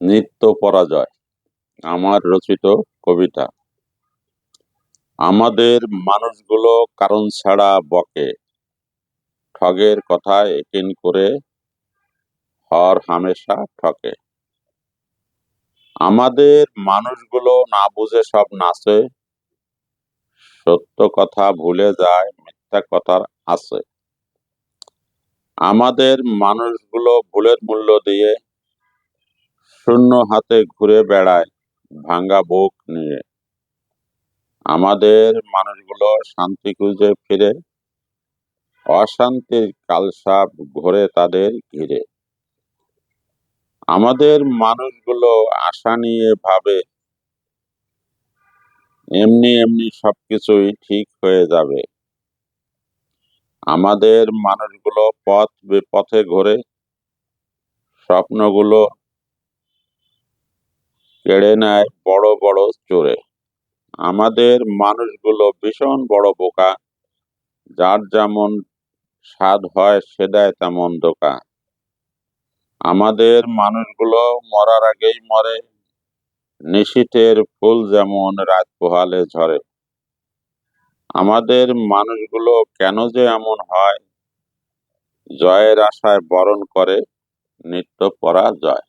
নিত্য পরাজয়। আমার রচিত কবিতা। আমাদের মানুষগুলো কারণ ছাড়া বকে। ঠগের কথায় একিন করে হর হামেশা ঠকে। আমাদের মানুষগুলো না বুঝে সব নাচে। সত্য কথা ভুলে যায়, মিথ্যা কথার আছে। আমাদের মানুষগুলো ভুলের মূল্য দিয়ে শূন্য হাতে ঘুরে বেড়ায় ভাঙ্গা বুক নিয়ে। আমাদের মানুষগুলো শান্তি খুঁজে ফিরে, অশান্তির কালসাপ ঘোরে তাদের ঘিরে। আমাদের মানুষগুলো আশা নিয়ে ভাবে, এমনি এমনি সবকিছুই ঠিক হয়ে যাবে। আমাদের মানুষগুলো পথ বিপথে ঘোরে, স্বপ্নগুলো কেড়ে নেয় বড় বড় চোরে। আমাদের মানুষগুলো ভীষণ বড় বোকা। যার যেমন স্বাদ হয় সে দেয় তেমন দোকা আমাদের মানুষগুলো মরার আগেই মরে। নিশীথের ফুল যেমন রাত পোহালে ঝরে। আমাদের মানুষগুলো কেন যে এমন হয়? জয়ের আশায় বরণ করে নিত্য পরাজয়।